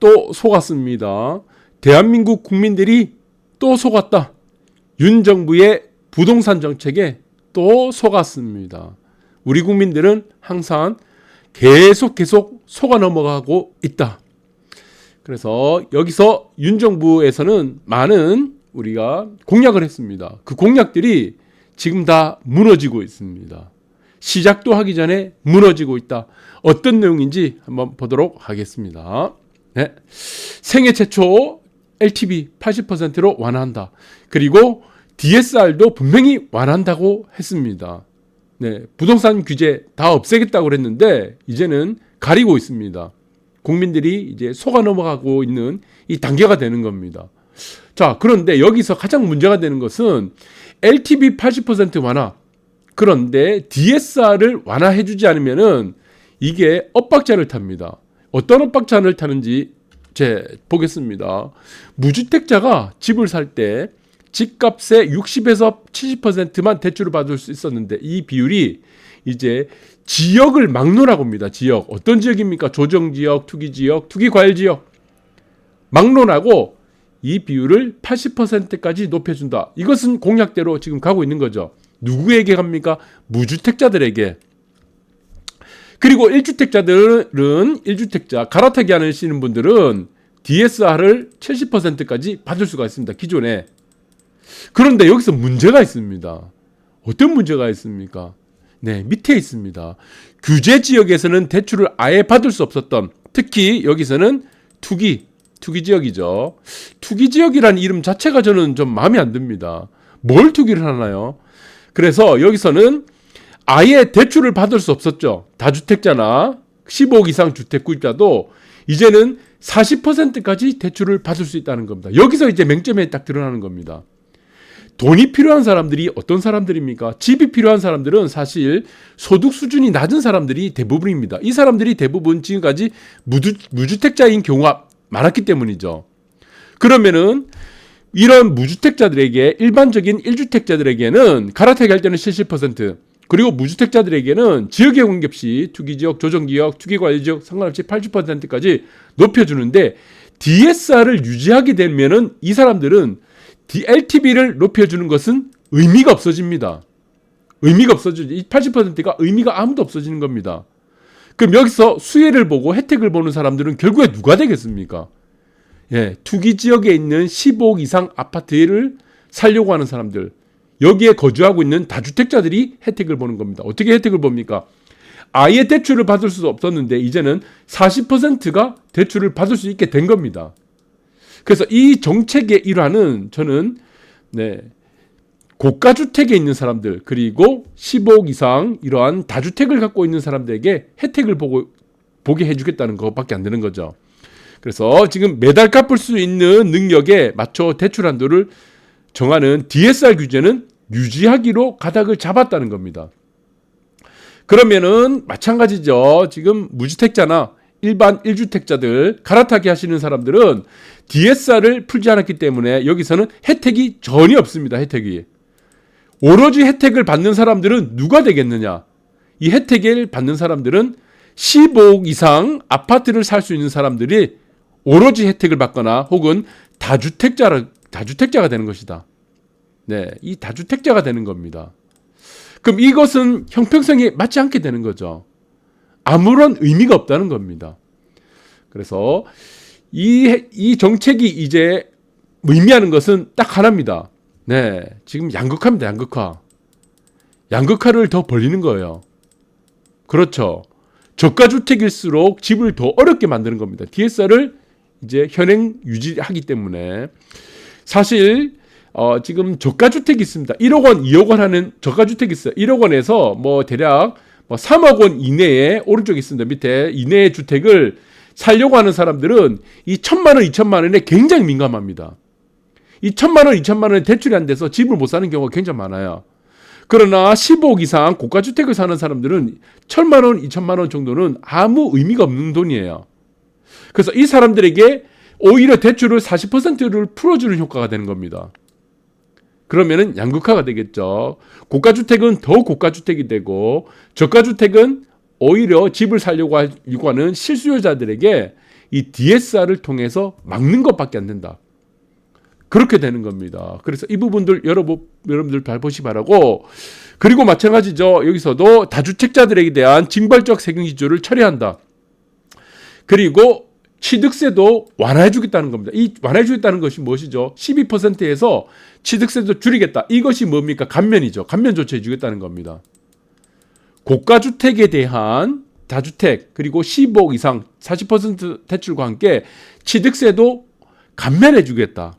또 속았습니다. 대한민국 국민들이 또 속았다. 윤 정부의 부동산 정책에 또 속았습니다. 우리 국민들은 항상 계속 계속 속아 넘어가고 있다. 그래서 여기서 윤 정부에서는 많은 우리가 공약을 했습니다. 그 공약들이 지금 다 무너지고 있습니다. 시작도 하기 전에 무너지고 있다. 어떤 내용인지 한번 보도록 하겠습니다. 네. 생애 최초 LTV 80%로 완화한다. 그리고 DSR도 분명히 완화한다고 했습니다. 네, 부동산 규제 다 없애겠다고 그랬는데 이제는 가리고 있습니다. 국민들이 이제 속아 넘어가고 있는 이 단계가 되는 겁니다. 자, 그런데 여기서 가장 문제가 되는 것은 LTV 80% 완화. 그런데 DSR을 완화해 주지 않으면은 이게 엇박자를 탑니다. 어떤 엇박자를 타는지 제 보겠습니다. 무주택자가 집을 살 때 집값의 60에서 70%만 대출을 받을 수 있었는데 이 비율이 이제 지역을 막론하고 옵니다. 지역. 어떤 지역입니까? 조정 지역, 투기 지역, 투기 과열 지역. 막론하고 이 비율을 80%까지 높여준다. 이것은 공약대로 지금 가고 있는 거죠. 누구에게 갑니까? 무주택자들에게. 그리고 1주택자들은 1주택자 갈아타기 하시는 분들은 DSR을 70%까지 받을 수가 있습니다. 기존에. 그런데 여기서 문제가 있습니다. 어떤 문제가 있습니까? 네, 밑에 있습니다. 규제 지역에서는 대출을 아예 받을 수 없었던 특히 여기서는 투기, 투기 지역이죠. 투기 지역이라는 이름 자체가 저는 좀 마음에 안 듭니다. 뭘 투기를 하나요? 그래서 여기서는 아예 대출을 받을 수 없었죠. 다주택자나 15억 이상 주택 구입자도 이제는 40%까지 대출을 받을 수 있다는 겁니다. 여기서 이제 맹점에 딱 드러나는 겁니다. 돈이 필요한 사람들이 어떤 사람들입니까? 집이 필요한 사람들은 사실 소득 수준이 낮은 사람들이 대부분입니다. 이 사람들이 대부분 지금까지 무주, 무주택자인 경우가 많았기 때문이죠. 그러면은 이런 무주택자들에게 일반적인 1주택자들에게는 갈아타기 할 때는 70% 그리고 무주택자들에게는 지역에 관계없이 투기 지역, 조정 지역, 투기 관리 지역 상관없이 80%까지 높여주는데 DSR을 유지하게 되면은 이 사람들은 LTV를 높여주는 것은 의미가 없어집니다. 의미가 없어지죠. 이 80%가 의미가 아무도 없어지는 겁니다. 그럼 여기서 수혜를 보고 혜택을 보는 사람들은 결국에 누가 되겠습니까? 예, 투기 지역에 있는 15억 이상 아파트를 살려고 하는 사람들, 여기에 거주하고 있는 다주택자들이 혜택을 보는 겁니다. 어떻게 혜택을 봅니까? 아예 대출을 받을 수 없었는데 이제는 40%가 대출을 받을 수 있게 된 겁니다. 그래서 이 정책의 일환은 저는 네, 고가 주택에 있는 사람들 그리고 15억 이상 이러한 다주택을 갖고 있는 사람들에게 혜택을 보고 보게 해주겠다는 것밖에 안 되는 거죠. 그래서 지금 매달 갚을 수 있는 능력에 맞춰 대출 한도를 정하는 DSR 규제는 유지하기로 가닥을 잡았다는 겁니다. 그러면은 마찬가지죠. 지금 무주택자나 일반 1주택자들 갈아타기 하시는 사람들은 DSR을 풀지 않았기 때문에 여기서는 혜택이 전혀 없습니다. 혜택이. 오로지 혜택을 받는 사람들은 누가 되겠느냐? 이 혜택을 받는 사람들은 15억 이상 아파트를 살 수 있는 사람들이 오로지 혜택을 받거나 혹은 다주택자라, 다주택자가 되는 것이다. 네, 이 다주택자가 되는 겁니다. 그럼 이것은 형평성에 맞지 않게 되는 거죠. 아무런 의미가 없다는 겁니다. 그래서 이, 이 정책이 이제 의미하는 것은 딱 하나입니다. 네. 지금 양극화입니다. 양극화. 양극화를 더 벌리는 거예요. 그렇죠. 저가 주택일수록 집을 더 어렵게 만드는 겁니다. DSR을 이제 현행 유지하기 때문에 사실 어, 지금 저가주택이 있습니다. 1억 원, 2억 원 하는 저가주택이 있어요. 1억 원에서 뭐 대략 뭐 3억 원 이내에 오른쪽에 있습니다. 밑에 이내의 주택을 살려고 하는 사람들은 이 천만 원, 이천만 원에 굉장히 민감합니다. 이 천만 원, 이천만 원에 대출이 안 돼서 집을 못 사는 경우가 굉장히 많아요. 그러나 15억 이상 고가 주택을 사는 사람들은 천만 원, 이천만 원 정도는 아무 의미가 없는 돈이에요. 그래서 이 사람들에게 오히려 대출을 40%를 풀어주는 효과가 되는 겁니다. 그러면은 양극화가 되겠죠. 고가주택은 더 고가주택이 되고 저가주택은 오히려 집을 살려고 하는 실수요자들에게 이 DSR을 통해서 막는 것밖에 안 된다. 그렇게 되는 겁니다. 그래서 이 부분들 여러분 여러분들 잘 보시 바라고 그리고 마찬가지죠. 여기서도 다주택자들에게 대한 징벌적 세금 기조를 처리한다. 그리고 취득세도 완화해 주겠다는 겁니다. 이 완화해 주겠다는 것이 무엇이죠? 12%에서 취득세도 줄이겠다. 이것이 뭡니까? 감면이죠. 감면 조치해 주겠다는 겁니다. 고가 주택에 대한 다주택 그리고 15억 이상 40% 대출과 함께 취득세도 감면해 주겠다.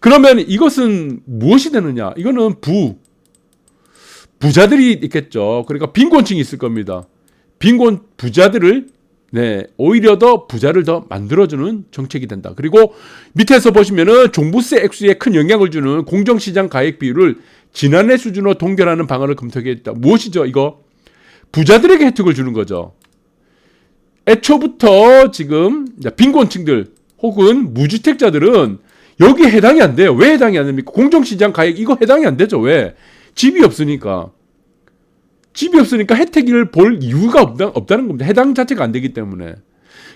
그러면 이것은 무엇이 되느냐? 이거는 부 부자들이 있겠죠. 그러니까 빈곤층이 있을 겁니다. 빈곤 부자들을 네, 오히려 더 부자를 더 만들어주는 정책이 된다. 그리고 밑에서 보시면은 종부세 액수에 큰 영향을 주는 공정시장 가액 비율을 지난해 수준으로 동결하는 방안을 검토하겠다. 무엇이죠? 이거 부자들에게 혜택을 주는 거죠. 애초부터 지금 빈곤층들 혹은 무주택자들은 여기에 해당이 안 돼요. 왜 해당이 안 됩니까? 공정시장 가액 이거 해당이 안 되죠. 왜? 집이 없으니까. 집이 없으니까 혜택을 볼 이유가 없다, 없다는 겁니다. 해당 자체가 안 되기 때문에.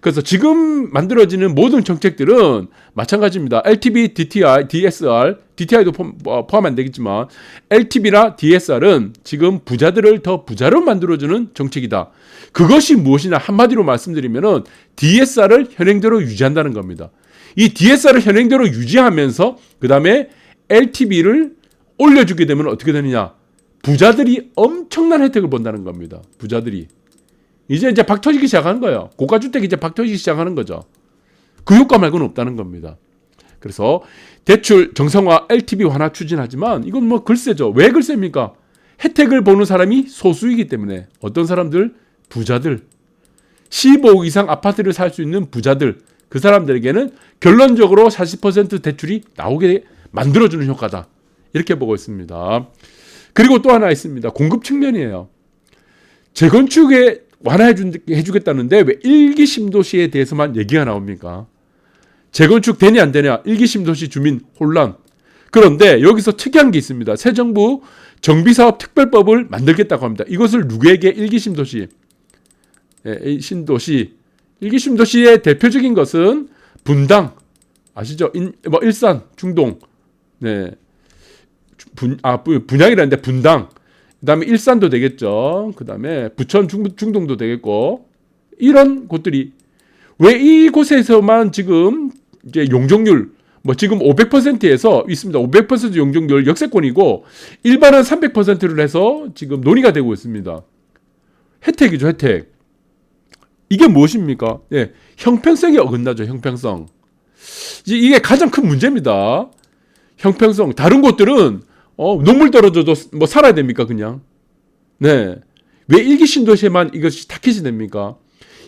그래서 지금 만들어지는 모든 정책들은 마찬가지입니다. LTV, DTI, DSR, DTI도 어, 포함 안 되겠지만 LTV나 DSR은 지금 부자들을 더 부자로 만들어주는 정책이다. 그것이 무엇이냐 한마디로 말씀드리면은 DSR을 현행대로 유지한다는 겁니다. 이 DSR을 현행대로 유지하면서 그 다음에 LTV를 올려주게 되면 어떻게 되느냐? 부자들이 엄청난 혜택을 본다는 겁니다. 부자들이. 이제 이제 박 터지기 시작하는 거예요. 고가 주택 이제 박 터지기 시작하는 거죠. 그 효과 말고는 없다는 겁니다. 그래서 대출 정상화 LTV 완화 추진하지만 이건 뭐 글쎄죠. 왜 글쎄입니까? 혜택을 보는 사람이 소수이기 때문에 어떤 사람들 부자들 15억 이상 아파트를 살 수 있는 부자들 그 사람들에게는 결론적으로 40% 대출이 나오게 만들어주는 효과다. 이렇게 보고 있습니다. 그리고 또 하나 있습니다. 공급 측면이에요. 재건축에 완화해 주겠다는데 왜 일기 신도시에 대해서만 얘기가 나옵니까? 재건축 되냐 안 되냐 일기 신도시 주민 혼란. 그런데 여기서 특이한 게 있습니다. 새 정부 정비사업 특별법을 만들겠다고 합니다. 이것을 누구에게 일기 신도시 예, 신도시 일기 신도시의 대표적인 것은 분당 아시죠? 인, 뭐 일산, 중동, 네, 분, 아 분양이라는데 분당 그 다음에 일산도 되겠죠. 그 다음에 부천 중, 중동도 되겠고 이런 곳들이 왜 이곳에서만 지금 이제 용적률 뭐 지금 500%에서 있습니다. 500% 용적률 역세권이고 일반은 300%를 해서 지금 논의가 되고 있습니다. 혜택이죠, 혜택. 이게 무엇입니까? 예, 형평성이 어긋나죠, 형평성. 이게 가장 큰 문제입니다. 형평성. 다른 곳들은 어, 눈물 떨어져도 뭐 살아야 됩니까, 그냥? 네. 왜 일기 신도시에만 이것이 타켓이 됩니까?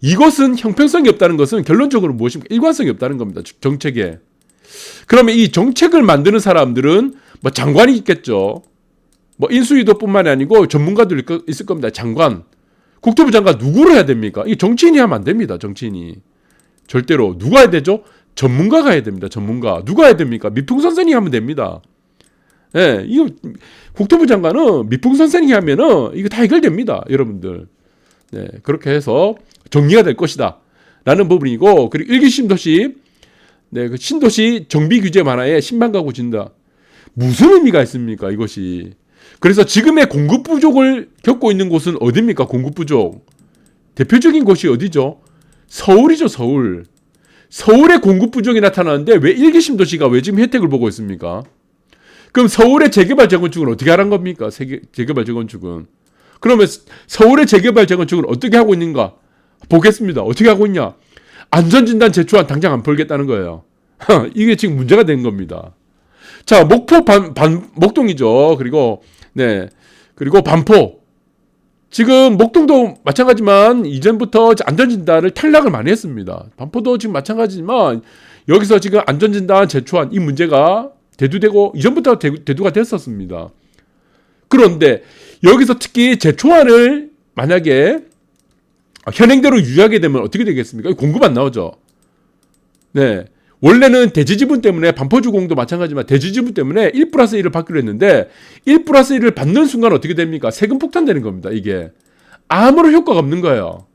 이것은 형평성이 없다는 것은 결론적으로 무엇입니까? 일관성이 없다는 겁니다. 정책에. 그러면 이 정책을 만드는 사람들은 뭐 장관이 있겠죠. 뭐 인수위도뿐만이 아니고 전문가들 있을 겁니다. 장관. 국토부 장관 누구를 해야 됩니까? 이 정치인이 하면 안 됩니다. 정치인이. 절대로. 누가 해야 되죠? 전문가가 해야 됩니다. 전문가. 누가 해야 됩니까? 미풍선생이 하면 됩니다. 예, 이거 국토부 장관은 미풍 선생이 하면은 이거 다 해결됩니다, 여러분들. 네, 그렇게 해서 정리가 될 것이다. 라는 부분이고, 그리고 일기 신도시, 네, 그 신도시 정비 규제 완화에 10만 가구 진다. 무슨 의미가 있습니까, 이것이. 그래서 지금의 공급 부족을 겪고 있는 곳은 어디입니까, 공급 부족? 대표적인 곳이 어디죠? 서울이죠, 서울. 서울의 공급 부족이 나타나는데 왜 일기 신도시가 왜 지금 혜택을 보고 있습니까? 그럼 서울의 재개발 재건축은 어떻게 하는 겁니까? 세계, 재개발 재건축은. 그러면 서울의 재개발 재건축은 어떻게 하고 있는가? 보겠습니다. 어떻게 하고 있냐? 안전진단 제초안 당장 안 풀겠다는 거예요. 이게 지금 문제가 된 겁니다. 자, 목포 반, 반, 목동이죠. 그리고, 네. 그리고 반포. 지금 목동도 마찬가지만 이전부터 안전진단을 탈락을 많이 했습니다. 반포도 지금 마찬가지지만 여기서 지금 안전진단 제초안 이 문제가 대두되고 이전부터 대두 가 됐었습니다. 그런데 여기서 특히 제초안을 만약에 현행대로 유지하게 되면 어떻게 되겠습니까? 공급 안 나오죠. 네. 원래는 대지 지분 때문에 반포 주공도 마찬가지지만 대지 지분 때문에 1 플러스 1을 받기로 했는데 1 플러스 1을 받는 순간 어떻게 됩니까? 세금 폭탄 되는 겁니다. 이게 아무런 효과가 없는 거예요.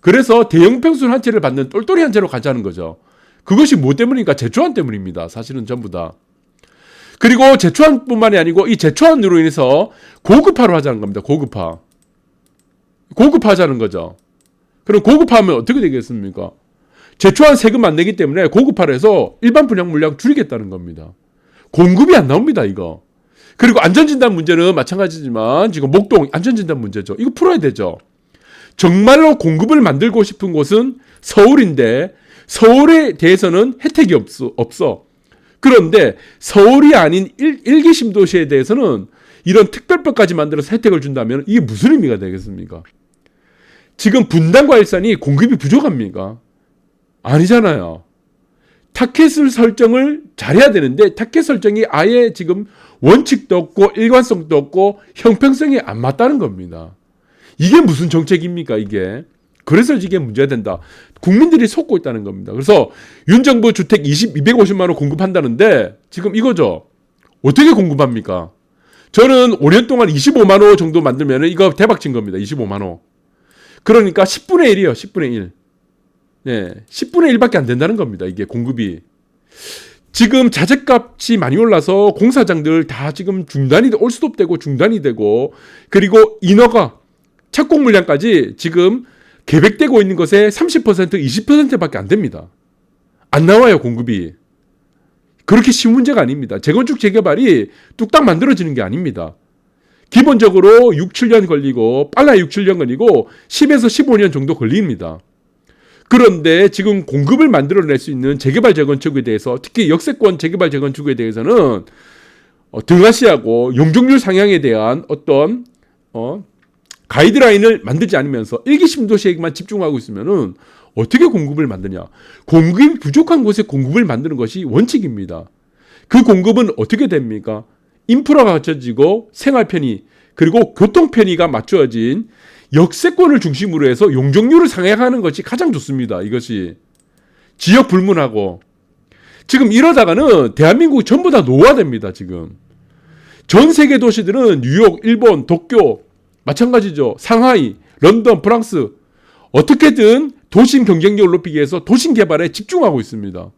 그래서 대형 평순 한 채를 받는 똘똘이 한 채로 가자는 거죠. 그것이 뭐 때문입니까? 제초안 때문입니다. 사실은 전부 다. 그리고 제초안뿐만이 아니고 이 제초안으로 인해서 고급화로 하자는 겁니다. 고급화. 고급화하자는 거죠. 그럼 고급화하면 어떻게 되겠습니까? 제초안 세금 안 내기 때문에 고급화를 해서 일반 분양 물량 줄이겠다는 겁니다. 공급이 안 나옵니다, 이거. 그리고 안전진단 문제는 마찬가지지만 지금 목동 안전진단 문제죠. 이거 풀어야 되죠. 정말로 공급을 만들고 싶은 곳은 서울인데 서울에 대해서는 혜택이 없어. 없어. 그런데 서울이 아닌 일, 일기 신도시에 대해서는 이런 특별법까지 만들어서 혜택을 준다면 이게 무슨 의미가 되겠습니까? 지금 분당과 일산이 공급이 부족합니까? 아니잖아요. 타켓을 설정을 잘해야 되는데 타켓 설정이 아예 지금 원칙도 없고 일관성도 없고 형평성이 안 맞다는 겁니다. 이게 무슨 정책입니까 이게? 그래서 이게 문제가 된다. 국민들이 속고 있다는 겁니다. 그래서 윤 정부 주택 20, 250만 원 공급한다는데 지금 이거죠. 어떻게 공급합니까? 저는 5년 동안 25만 원 정도 만들면 이거 대박 친 겁니다. 25만 원. 그러니까 10분의 1이요. 10분의 1. 네, 10분의 1밖에 안 된다는 겁니다. 이게 공급이. 지금 자재값이 많이 올라서 공사장들 다 지금 중단이 올 수도 되고 중단이 되고 그리고 인허가 착공 물량까지 지금 계획되고 있는 것의 30% 20%밖에 안 됩니다. 안 나와요 공급이. 그렇게 쉬운 문제가 아닙니다. 재건축 재개발이 뚝딱 만들어지는 게 아닙니다. 기본적으로 6, 7년 걸리고 빨라야 6, 7년 걸리고 10에서 15년 정도 걸립니다. 그런데 지금 공급을 만들어낼 수 있는 재개발 재건축에 대해서 특히 역세권 재개발 재건축에 대해서는 어, 등하시하고 용적률 상향에 대한 어떤 어, 가이드라인을 만들지 않으면서 일기 신도시에만 집중하고 있으면은 어떻게 공급을 만드냐? 공급이 부족한 곳에 공급을 만드는 것이 원칙입니다. 그 공급은 어떻게 됩니까? 인프라가 갖춰지고 생활 편의 그리고 교통 편의가 맞춰진 역세권을 중심으로 해서 용적률을 상향하는 것이 가장 좋습니다. 이것이 지역 불문하고 지금 이러다가는 대한민국이 전부 다 노화됩니다. 지금 전 세계 도시들은 뉴욕, 일본, 도쿄 마찬가지죠. 상하이, 런던, 프랑스 어떻게든 도심 경쟁력을 높이기 위해서 도심 개발에 집중하고 있습니다.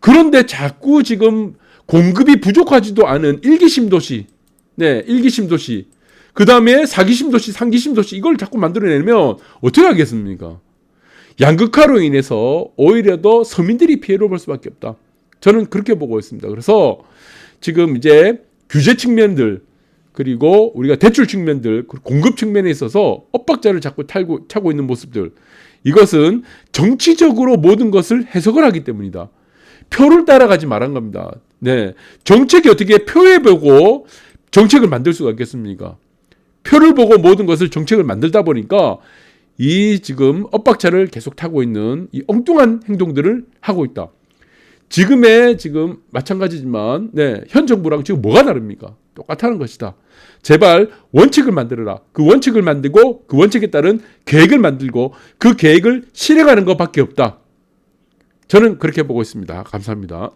그런데 자꾸 지금 공급이 부족하지도 않은 일기심 도시, 네, 일기심 도시, 그 다음에 사기심 도시, 상기심 도시 이걸 자꾸 만들어내면 어떻게 하겠습니까? 양극화로 인해서 오히려 더 서민들이 피해를 볼 수밖에 없다. 저는 그렇게 보고 있습니다. 그래서 지금 이제 규제 측면들 그리고 우리가 대출 측면들 공급 측면에 있어서 엇박자를 자꾸 타고, 타고 있는 모습들 이것은 정치적으로 모든 것을 해석을 하기 때문이다. 표를 따라가지 말한 겁니다. 네. 정책이 어떻게 표에 보고 정책을 만들 수가 있겠습니까? 표를 보고 모든 것을 정책을 만들다 보니까 이 지금 엇박자를 계속 타고 있는 이 엉뚱한 행동들을 하고 있다. 지금의 지금 마찬가지지만 네, 현 정부랑 지금 뭐가 다릅니까? 똑같다는 것이다. 제발 원칙을 만들어라. 그 원칙을 만들고 그 원칙에 따른 계획을 만들고 그 계획을 실행하는 것밖에 없다. 저는 그렇게 보고 있습니다. 감사합니다.